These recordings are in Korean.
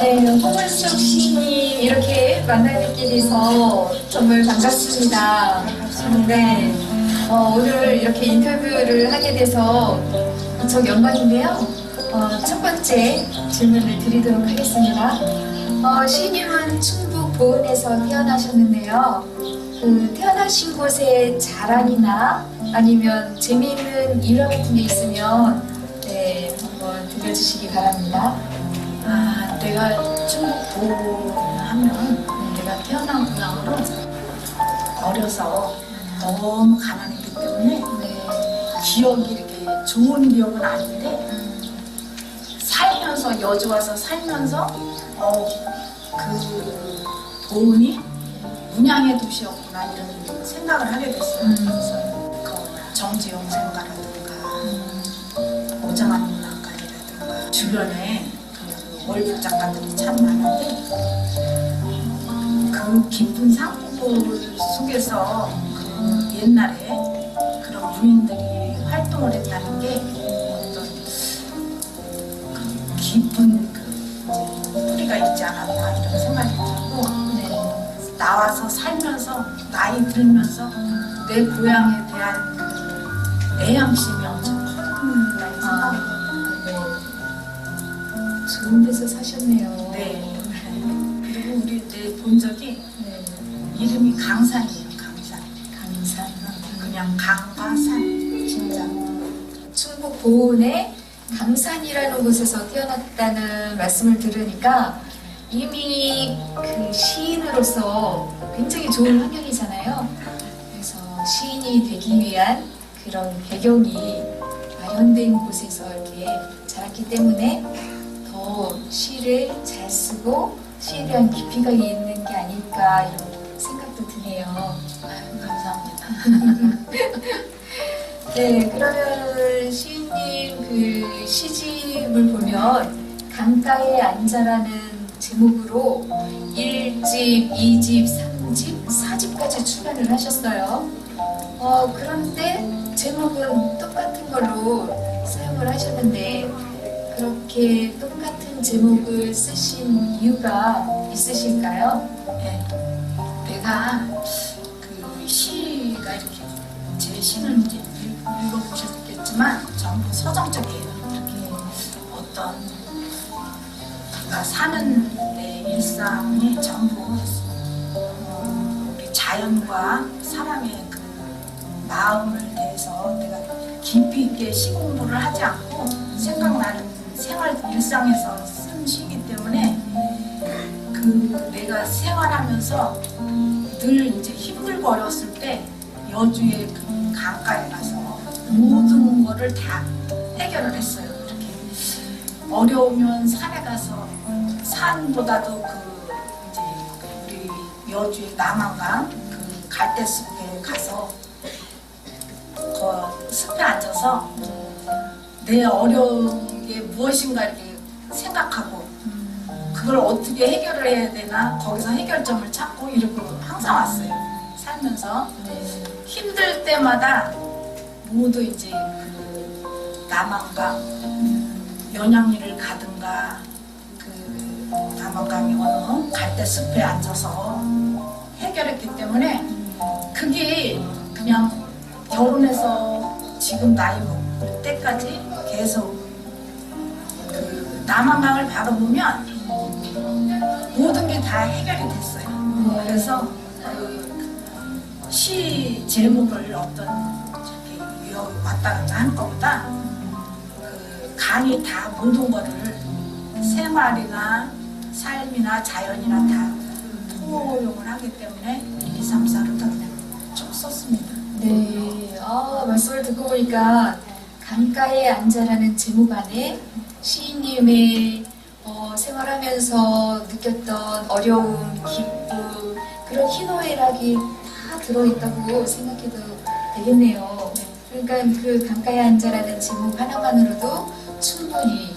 네, 홍은숙 시인님 이렇게 만나뵙게 돼서 정말 반갑습니다. 네, 어, 오늘 이렇게 인터뷰를 하게 돼서 무척 영광인데요. 어, 첫 번째 질문을 드리도록 하겠습니다. 어, 시인님은 충북 보은에서 태어나셨는데요. 그 태어나신 곳에 자랑이나 아니면 재미있는 일화 같은 게 있으면 네, 한번 들려주시기 바랍니다. 아, 내가 충북 하면 내가 태어난 고향으로 어려서 너무 가난했기 때문에 네. 기억이 이렇게 좋은 기억은 아닌데 살면서 여주 와서 살면서 어, 그 보은이 문양의 도시였구나 이런 생각을 하게 됐어요. 음. 그래서 그 정지용 생가라든가 오장한 문학관이라든가 주변에 그 월북 작가들이 참 많은데 그 깊은 상고 속에서 그 옛날에 그런 부인들이 활동을 했다는 게 어떤 그 깊은 그 뿌리가 있지 않았나 이런 생각이 들고 네. 나와서 살면서 나이 들면서 내 고향에 대한 그 애양심이 엄청 컸다는 생각이 들어요. 네. 좋은 데서 사셨네요. 네. 그리고 우리 내본 적이 네. 이름이 강산이에요. 강산. 강산. 그냥 강과 산. 진짜. 충북 보은의 강산이라는 곳에서 태어났다는 말씀을 들으니까 이미 그 시인으로서 굉장히 좋은 환경이잖아요. 그래서 시인이 되기 위한 그런 배경이 마련된 곳에서 이렇게 자랐기 때문에 더 시를 잘 쓰고 시에 대한 깊이가 있는 게 아닐까 이런 생각도 드네요. 감사합니다. 네, 그러면 시인님 그 시집을 보면 강가에 앉아라는 제목으로 1집, 2집, 3집, 4집까지 출간을 하셨어요. 어, 그런데 제목은 똑같은 걸로 사용을 하셨는데 그렇게 똑같은 제목을 쓰신 이유가 있으실까요? 네. 내가 그 시가 이렇게 제 시는 이제 읽- 읽어보셨겠지만 전부 서정적이에요. 이렇게 어떤 내가 사는 내 일상이 전부 어, 자연과 사람의 그 마음을 대해서 내가 깊이 있게 시 공부를 하지 않고 생각나는 생활 일상에서 쓴 시이기 때문에 그 내가 생활하면서 늘 이제 힘들고 어렸을 때 여주의 그 강가에 가서 모든 거를 다 해결을 했어요. 이렇게 어려우면 산에 가서 산보다도 그 이제 우리 여주의 남한강 그 갈대숲에 가서 그 숲에 앉아서 내 어려 운게 무엇인가 이렇게 생각하고 그걸 어떻게 해결을 해야 되나 거기서 해결점을 찾고 이러고 항상 왔어요. 살면서 네. 힘들 때마다 모두 이제 그 남한강 연양리를 가든가 그 남한강이 어느 갈대 숲에 앉아서 해결했기 때문에 그게 그냥 결혼해서 지금 나이 먹을 때까지 계속 그 남한강을 바라보면 모든 게 다 해결이 됐어요. 네. 그래서 그시 제목을 어떤 왔다 갔다 하는 것보다 그 강이 다 모든 거를 생활이나 삶이나 자연이나 다 통용을 하기 때문에 1, 2, 3, 4를 다 썼습니다. 네, 아, 말씀을 듣고 보니까 강가에 앉아라는 제목 안에 시인님의 어, 생활하면서 느꼈던 어려움, 기쁨, 그런 희노애락이 다 들어있다고 생각해도 되겠네요. 그러니까 그 강가에 앉아라는 제목 하나만으로도 충분히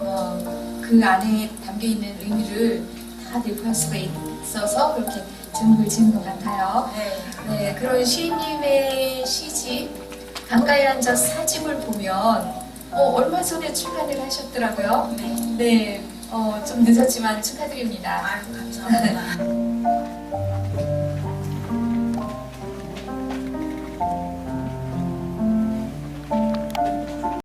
어, 그 안에 담겨 있는 의미를 다 내포할 수가 있어서 그렇게 제목을 지은 것 같아요. 네. 네, 그런 시인님의 시집 강가에 앉아 사집을 보면 어, 얼마 전에 출간을 하셨더라고요. 네. 네, 어, 좀 늦었지만 축하드립니다. 아유 감사합니다.